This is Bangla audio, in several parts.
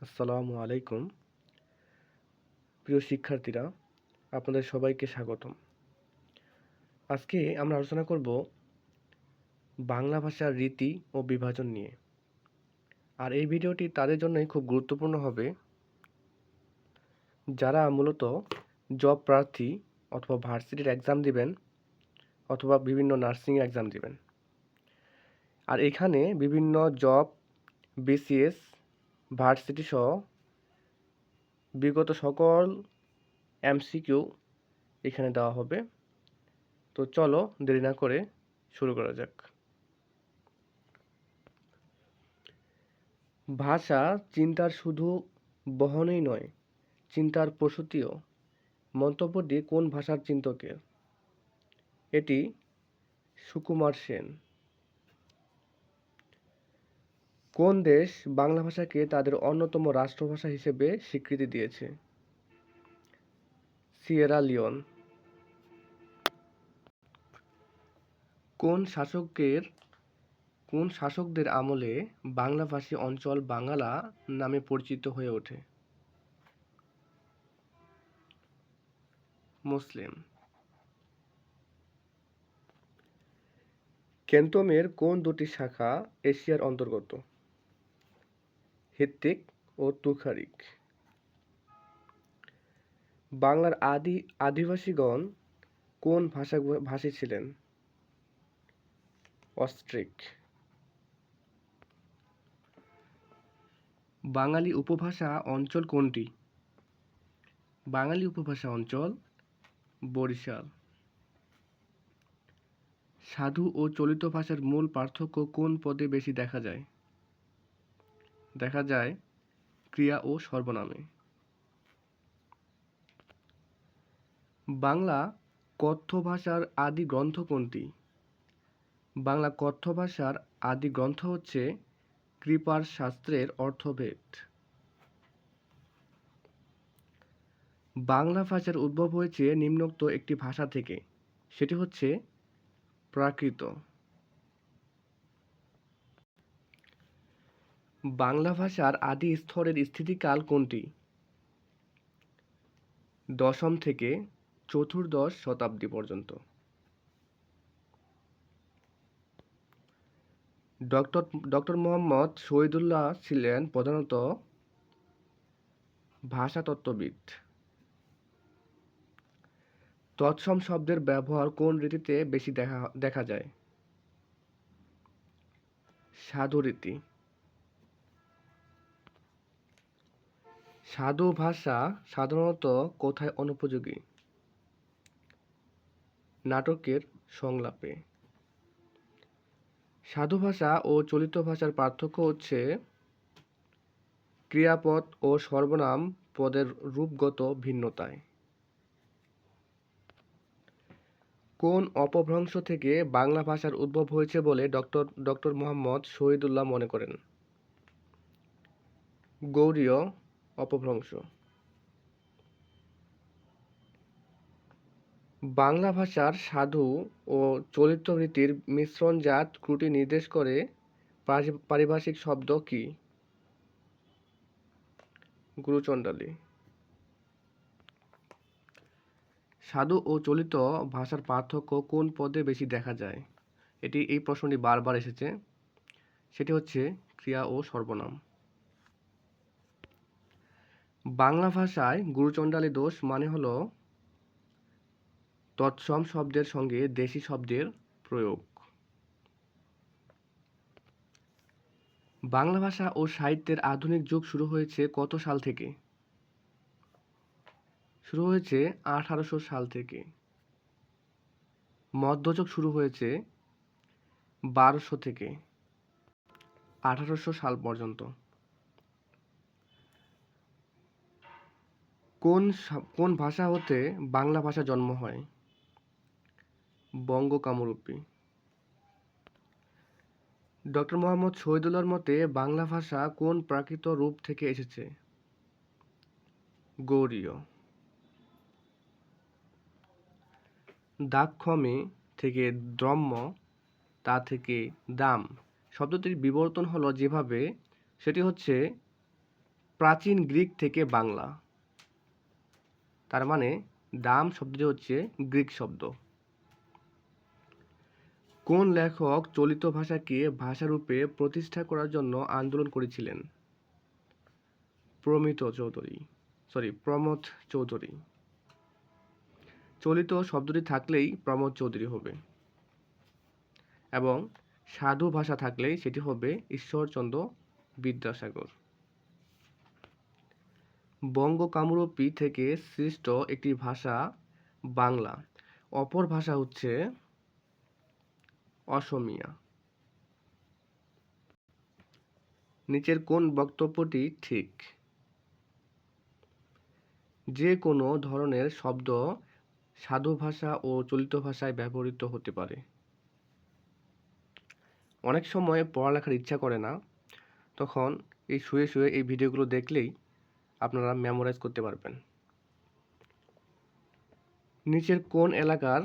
আসসালামু আলাইকুম। প্রিয় শিক্ষার্থীরা, আপনাদের সবাইকে স্বাগতম। আজকে আমরা আলোচনা করব বাংলা ভাষার রীতি ও বিভাজন নিয়ে। আর এই ভিডিওটি তাদের জন্যই খুব গুরুত্বপূর্ণ হবে। যারা মূলত জব প্রার্থী অথবা ভার্সিটির এক্সাম দিবেন অথবা বিভিন্ন নার্সিং এক্সাম দিবেন। আর এখানে বিভিন্ন জব বিসিএস ভার্সিটি সহ বিগত সকল এমসিকিউ এখানে দেওয়া হবে। তো চলো দেরি না করে শুরু করা যাক। ভাষা চিন্তার শুধু বহনই নয়, চিন্তার প্রসূতিও। মন্তব্যটি কোন ভাষার চিন্তকের? এটি সুকুমার সেন। কোন দেশ বাংলা ভাষাকে তাদের অন্যতম রাষ্ট্রভাষা হিসেবে স্বীকৃতি দিয়েছে? Sierra Leone. কোন শাসকের কোন শাসকদের আমলে বাংলাভাষী অঞ্চল বাঙ্গালা নামে পরিচিত হয়ে ওঠে? মুসলিম। কেন্তমের কোন দুটি শাখা এশিয়ার অন্তর্গত? হিত্তিক ও তুখারিক। বাংলার আদি, আদিবাসীগণ কোন ভাষা, ভাষী ছিলেন? অস্ট্রিক। বাঙালি উপভাষা অঞ্চল কোনটি? বাঙালি উপভাষা অঞ্চল বরিশাল। সাধু ও চলিত ভাষার মূল পার্থক্য কোন পদে বেশি দেখা যায়? দেখা যায় ক্রিয়া ও সর্বনামে। বাংলা কথ্য ভাষার আদি গ্রন্থ কোনটি? বাংলা কথ্য ভাষার আদি গ্রন্থ হচ্ছে কৃপার শাস্ত্রের অর্থভেদ। বাংলা ভাষার উদ্ভব হয়েছে নিম্নোক্ত একটি ভাষা থেকে, সেটি হচ্ছে প্রাকৃত। বাংলা ভাষার আদি স্তরের স্থিতিকাল কোনটি? দশম থেকে চতুর্দশ শতাব্দী পর্যন্ত। ডক্টর ডক্টর মোহাম্মদ শহীদুল্লাহ ছিলেন প্রধানত ভাষাতত্ত্ববিদ। তৎসম শব্দের ব্যবহার কোন রীতিতে বেশি দেখা দেখা যায়? সাধু রীতি সাধু ভাষা সাধারণত কোথায় অনুপযোগী? নাটকের সংলাপে। সাধু ভাষা ও চলিত ভাষার পার্থক্য হচ্ছে ক্রিয়াপদ ও সর্বনাম পদের রূপগত ভিন্নতায়। কোন অপভ্রংশ থেকে বাংলা ভাষার উদ্ভব হয়েছে বলে ডক্টর ডক্টর মোহাম্মদ শহীদুল্লাহ মনে করেন? গৌরীয় অপভ্রংশ। বাংলা ভাষার সাধু ও চলিত রীতির মিশ্রণজাত ত্রুটি নির্দেশ করে পারিভাষিক শব্দ কি? গুরুচণ্ডালী। সাধু ও চলিত ভাষার পার্থক্য কোন পদে বেশি দেখা যায়? এটি এই প্রশ্নটি বারবার এসেছে। সেটি হচ্ছে ক্রিয়া ও সর্বনাম। বাংলা ভাষায় গুরুচণ্ডালী দোষ মানে হলো তৎসম শব্দের সঙ্গে দেশি শব্দের প্রয়োগ। বাংলা ভাষা ও সাহিত্যের আধুনিক যুগ শুরু হয়েছে কত সাল থেকে? শুরু হয়েছে আঠারোশো সাল থেকে। মধ্যযুগ শুরু হয়েছে বারোশো থেকে, আঠারোশো সাল পর্যন্ত। কোন কোন ভাষা হতে বাংলা ভাষা জন্ম হয়? বঙ্গ কামরূপী ডক্টর মোহাম্মদ শহীদুল্লাহর মতে বাংলা ভাষা কোন প্রাকৃত রূপ থেকে এসেছে? গৌরীয়। দাক্ষমে থেকে দ্রম্য, তা থেকে দাম শব্দটির বিবর্তন হলো যেভাবে সেটি হচ্ছে প্রাচীন গ্রিক থেকে বাংলা। তার মানে দাম শব্দটি হচ্ছে গ্রিক শব্দ। কোন লেখক চলিত ভাষাকে ভাষারূপে প্রতিষ্ঠা করার জন্য আন্দোলন করেছিলেন? প্রমিত চৌধুরী সরি প্রমথ চৌধুরী। চলিত শব্দটি থাকলেই প্রমথ চৌধুরী হবে। এবং সাধু ভাষা থাকলেই সেটি হবে ঈশ্বরচন্দ্র বিদ্যাসাগর। বঙ্গ কামরূপী থেকে সৃষ্ট একটি ভাষা বাংলা। অপর ভাষা হচ্ছে অসমিয়া। নিচের কোন বক্তব্যটি ঠিক? যে কোনো ধরনের শব্দ সাধু ভাষা ও চলিত ভাষায় ব্যবহৃত হতে পারে। অনেক সময় পড়ালেখার ইচ্ছা করে না, তখন এই শুয়ে শুয়ে এই ভিডিওগুলো দেখলেই আপনারা মেমোরাইজ করতে পারবেন। নিচের কোন এলাকার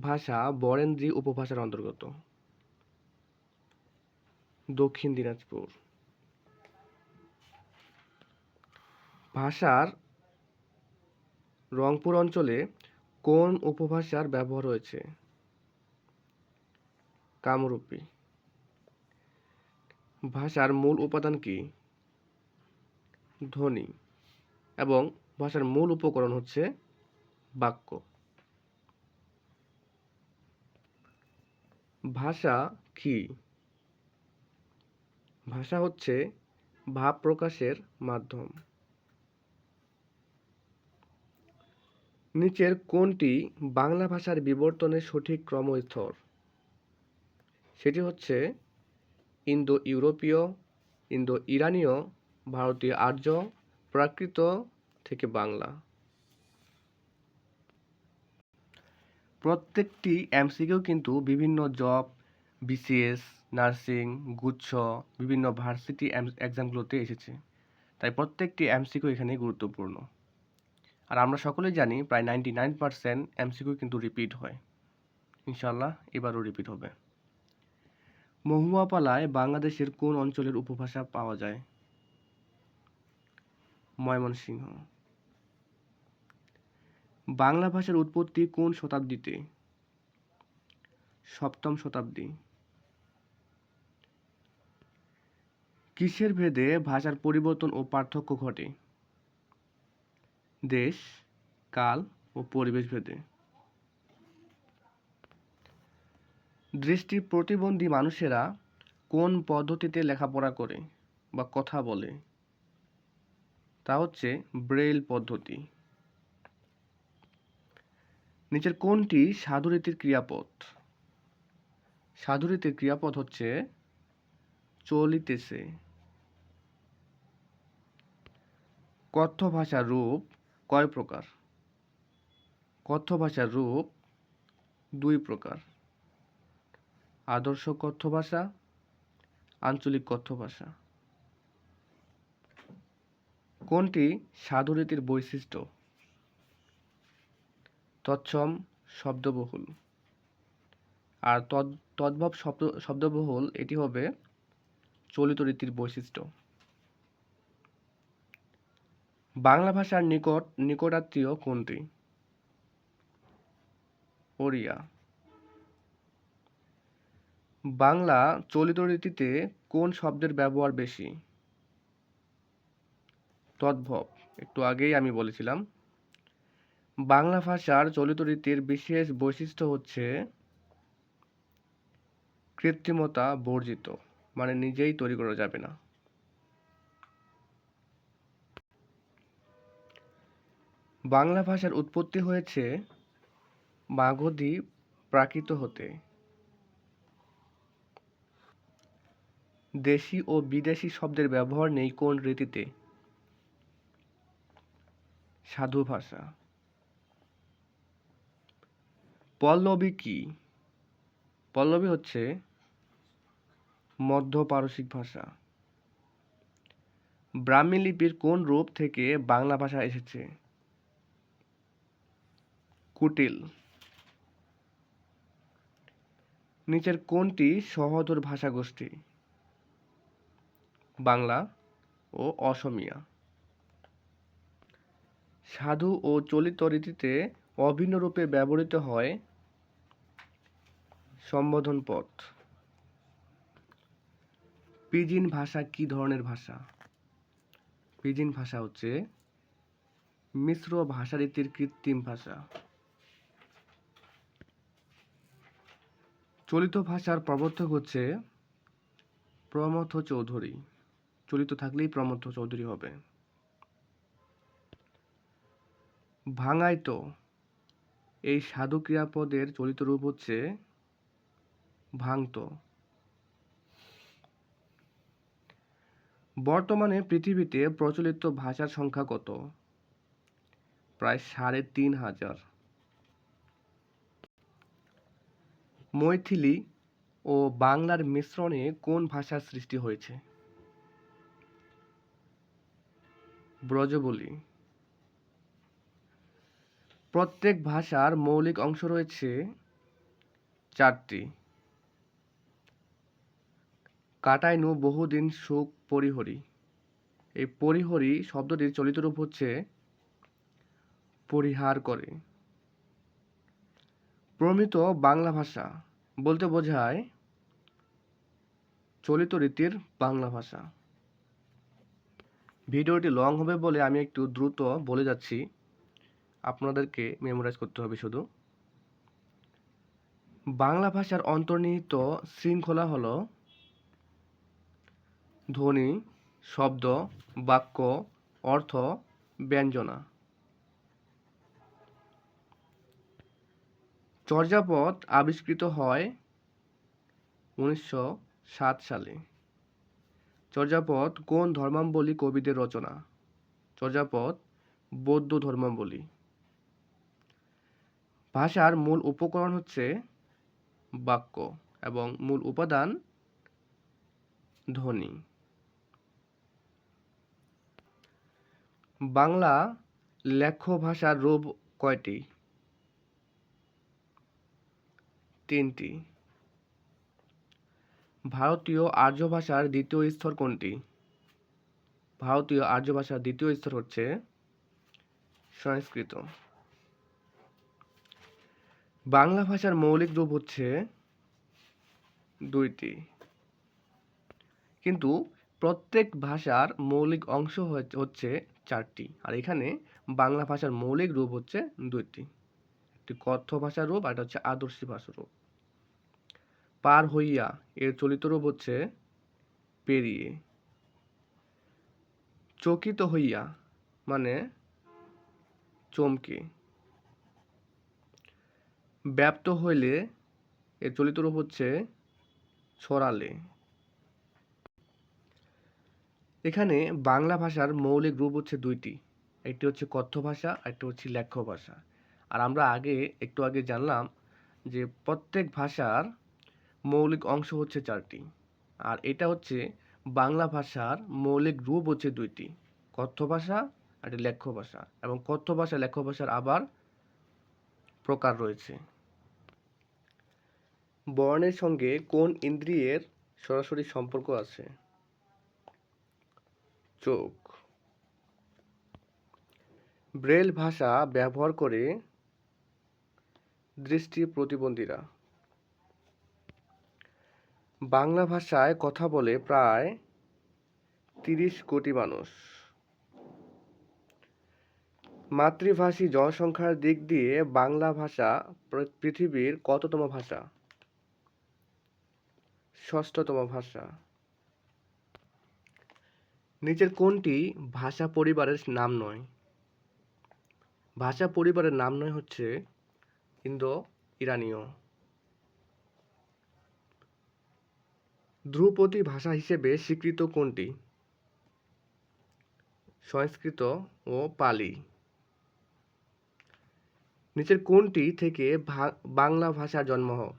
ভাষা বরেন্দ্রী উপভাষার অন্তর্গত? দক্ষিণ দিনাজপুর। ভাষার রংপুর অঞ্চলে কোন উপভাষার ব্যবহার হয়েছে? কামরূপী। ভাষার মূল উপাদান কি? ধ্বনি। এবং ভাষার মূল উপকরণ হচ্ছে বাক্য। ভাষা কি? ভাষা হচ্ছে ভাব প্রকাশের মাধ্যম। নিচের কোনটি বাংলা ভাষার বিবর্তনের সঠিক ক্রমস্তর সেটি হচ্ছে ইন্দো ইউরোপীয় ইন্দো ইরানীয় ভারতীয় আর্য প্রাকৃত থেকে বাংলা। প্রত্যেকটি এমসিকিউ কিন্তু বিভিন্ন জব, বিসিএস, নার্সিং, গুচ্ছ, বিভিন্ন ভার্সিটি এক্সামগুলোতে এসেছে। তাই প্রত্যেকটি এমসিকিউ এখানে গুরুত্বপূর্ণ। আর আমরা সকলেই জানি প্রায় নাইনটি নাইন পার্সেন্ট এমসিকিউ কিন্তু রিপিট হয়। ইনশাল্লাহ এবারও রিপিট হবে। মহুয়াপালায় বাংলাদেশের কোন অঞ্চলের উপভাষা পাওয়া যায়? ময়মনসিংহ। বাংলা ভাষার উৎপত্তি কোন শতাব্দীতে? সপ্তম শতাব্দী। কিসের ভেদে ভাষার পরিবর্তন ও পার্থক্য ঘটে? দেশ, কাল ও পরিবেশ ভেদে। দৃষ্টি প্রতিবন্ধী মানুষেরা কোন পদ্ধতিতে লেখাপড়া করে বা কথা বলে? তা হচ্ছে ব্রেইল পদ্ধতি। নিচের কোনটি সাধুরীতির ক্রিয়াপদ সাধুরীতির ক্রিয়াপদ হচ্ছে চলিতেছে। কথ্য ভাষার রূপ কয় প্রকার? কথ্য ভাষার রূপ দুই প্রকার। আদর্শ কথ্য ভাষা আঞ্চলিক কথ্য ভাষা কোনটি সাধুরীতির বৈশিষ্ট্য? তৎসম শব্দবহুল। আর তদ, তদ্ভব শব্দ, শব্দবহুল, এটি হবে চলিত রীতির বৈশিষ্ট্য। বাংলা ভাষার নিকট, নিকটাত্মীয় কোনটি? ওড়িয়া। বাংলা চলিত রীতিতে কোন শব্দের ব্যবহার বেশি? তদ্ভব। একটু আগেই আমি বলেছিলাম। বাংলা ভাষার চলিত রীতির বিশেষ বৈশিষ্ট্য হচ্ছে কৃত্রিমতা বর্জিত মানে নিজেই তৈরি করা যাবে না। বাংলা ভাষার উৎপত্তি হয়েছে মাগধী প্রাকৃত হতে। দেশি ও বিদেশি শব্দের ব্যবহার নেই কোন রীতিতে। সাধু ভাষা। পল্লবী কি? পল্লবী হচ্ছে মধ্য পারসিক ভাষা। ব্রাহ্মী লিপির কোন রূপ থেকে বাংলা ভাষা এসেছে? কুটিল। নিচের কোনটি সহোদর ভাষা গোষ্ঠী বাংলা ও অসমিয়া। সাধু ও চলিত রীতিতে অভিন্ন রূপে ব্যবহৃত হয় সম্বোধন পদ পিজিন ভাষা কি ধরনের ভাষা? পিজিন ভাষা হচ্ছে মিশ্র ভাষারীতির কৃত্রিম ভাষা। চলিত ভাষার প্রবর্তক হচ্ছে প্রমথ চৌধুরী। চলিত থাকলেই প্রমথ চৌধুরী হবে। ভাঙাইত এই সাধু ক্রিয়াপদের চলিত রূপ হচ্ছে ভাঙত। বর্তমানে পৃথিবীতে প্রচলিত ভাষার সংখ্যা কত? প্রায় সাড়ে তিন হাজার। মৈথিলি ও বাংলার মিশ্রণে কোন ভাষার সৃষ্টি হয়েছে? ব্রজবলি। প্রত্যেক ভাষার মৌলিক অংশ রয়েছে চারটি। কাটাইনু বহুদিন সুখ পরিহরি। এই পরিহরি শব্দটির চলিত রূপ হচ্ছে পরিহার করে। প্রমিত বাংলা ভাষা বলতে বোঝায় চলিত রীতির বাংলা ভাষা। ভিডিওটি লং হবে বলে আমি একটু দ্রুত বলে যাচ্ছি। আপনাদেরকে মেমোরাইজ করতে হবে শুধু। বাংলা ভাষার অন্তর্নিহিত শৃঙ্খলা হলো ধ্বনি, শব্দ, বাক্য, অর্থ, ব্যঞ্জনা। চর্যাপদ আবিষ্কৃত হয় উনিশশো সাত সালে। চর্যাপদ কোন ধর্মাবলী কবিদের রচনা? চর্যাপদ বৌদ্ধ ধর্মাবলী ভাষার মূল উপকরণ হচ্ছে বাক্য এবং মূল উপাদান ধ্বনি। বাংলা লেখ্য ভাষার রূপ কয়টি? তিনটি। ভারতীয় আর্য ভাষার দ্বিতীয় স্তর কোনটি? ভারতীয় আর্য ভাষার দ্বিতীয় স্তর হচ্ছে সংস্কৃত। বাংলা ভাষার মৌলিক রূপ হচ্ছে দুইটি। কিন্তু প্রত্যেক ভাষার মৌলিক অংশ হচ্ছে- চারটি। আর এখানে বাংলা ভাষার মৌলিক রূপ হচ্ছে দুইটি। একটি কথ্য ভাষার রূপ আর হচ্ছে আদর্শী ভাষার রূপ। পার হইয়া এর চলিত রূপ হচ্ছে পেরিয়ে। চকিত হইয়া মানে চমকে। ব্যাপ্ত হইলে এর চলিত রূপ হচ্ছে ছড়ালে। এখানে বাংলা ভাষার মৌলিক রূপ হচ্ছে দুইটি। একটি হচ্ছে কথ্য ভাষা একটি হচ্ছে লেখ্য ভাষা। আর আমরা আগে, একটু আগে জানলাম যে প্রত্যেক ভাষার মৌলিক অংশ হচ্ছে চারটি। আর এটা হচ্ছে বাংলা ভাষার মৌলিক রূপ হচ্ছে দুইটি। কথ্য ভাষা আর লেখ্য ভাষা। এবং কথ্য ভাষা, লেখ্য ভাষার আবার প্রকার রয়েছে। বর্ণের সঙ্গে কোন ইন্দ্রিয়ের সরাসরি সম্পর্ক আছে? চোখ। ব্রেল ভাষা ব্যবহার করে দৃষ্টি প্রতিবন্ধীরা। বাংলা ভাষায় কথা বলে প্রায় তিরিশ কোটি মানুষ। মাতৃভাষী জনসংখ্যার দিক দিয়ে বাংলা ভাষা পৃথিবীর কততম ভাষা? ষষ্ঠতম ভাষা। নিচের কোনটি ভাষা পরিবারের নাম নয়? ভাষা পরিবারের নাম নয় হচ্ছে ইন্দো ইরানীয় ধ্রুপদী ভাষা হিসেবে স্বীকৃত কোনটি? সংস্কৃত ও পালি। নিচের কোনটি থেকে বাংলা ভাষার জন্ম হয়।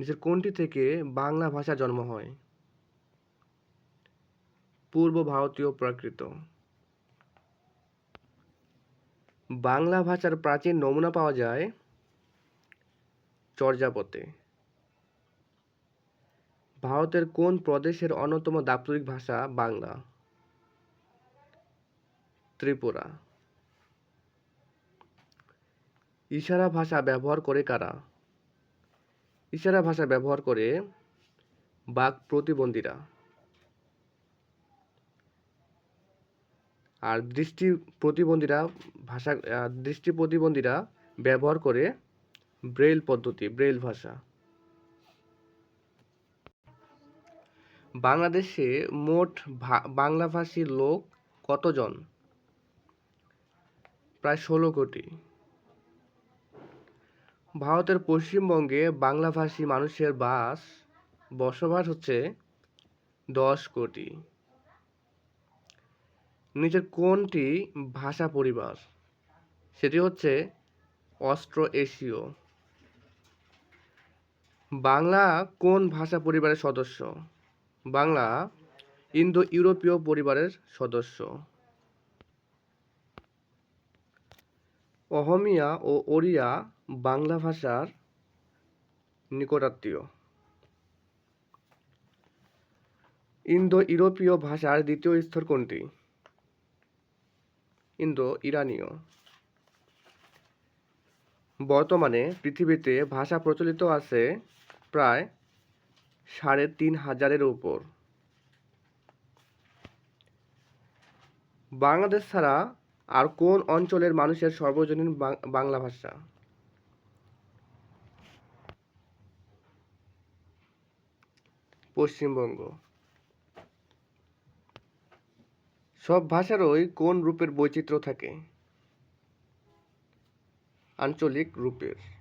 নিচের কোনটি থেকে বাংলা ভাষা জন্ম হয়। পূর্ব ভারতীয় প্রাকৃত। বাংলা ভাষার প্রাচীন নমুনা পাওয়া যায় চর্যাপদে। ভারতের কোন প্রদেশের অন্যতম দাপ্তরিক ভাষা বাংলা? ত্রিপুরা। ইশারা ভাষা ব্যবহার করে কারা? ইশারা ভাষা ব্যবহার করে বাক প্রতিবন্ধীরা। আর দৃষ্টি প্রতিবন্ধীরা, ভাষা দৃষ্টি প্রতিবন্ধীরা ব্যবহার করে ব্রেইল পদ্ধতি, ব্রেইল ভাষা। বাংলাদেশে মোট বাংলাভাষী লোক কতজন? প্রায় ষোলো কোটি। ভারতের পশ্চিমবঙ্গে বাংলাভাষী মানুষের বাস, বসবাস হচ্ছে দশ কোটি। নিচের কোনটি ভাষা পরিবার? সেটি হচ্ছে অস্ট্রো এশীয় বাংলা কোন ভাষা পরিবারের সদস্য? বাংলা ইন্দো ইউরোপীয় পরিবারের সদস্য। অহমিয়া ও ওড়িয়া বাংলা ভাষার নিকটাত্মীয়। ইন্দো ইউরোপীয় ভাষার দ্বিতীয় স্তর কোনটি? ইন্দো ইরানীয় বর্তমানে পৃথিবীতে ভাষা প্রচলিত আছে প্রায় সাড়ে তিন হাজারের উপর। বাংলাদেশ ছাড়া আর কোন অঞ্চলের মানুষের সর্বজনীন বাংলা ভাষা? পশ্চিমবঙ্গ। সব ভাষারই কোন রূপের বৈচিত্র্য থাকে? আঞ্চলিক রূপের।